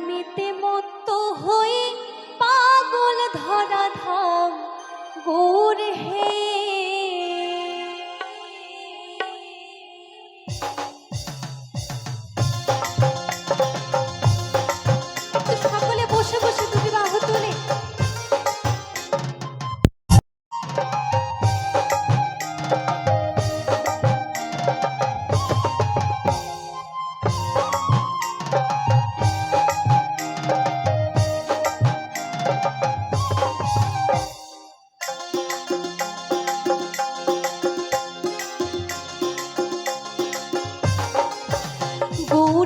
প্রেমেতে মত্ত হই পাগল ধরা ধাম গৌর হে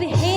hey.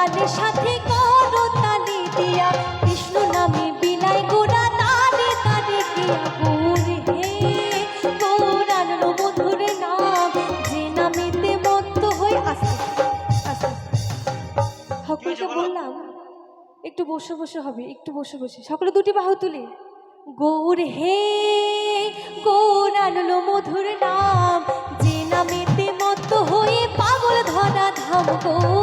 তালে সাথে করো দিয়া। কৃষ্ণ নামে বিলাই গোড়া তালে তালে দিয়া একটু বসে বসে হবে একটু বসে বসে। সকলে দুটি বাহু তুলে। গৌর হে গৌরানলো মধুর নাম। যে নামেতে মত্ত হয়ে পাগল ধরা ধাম গৌর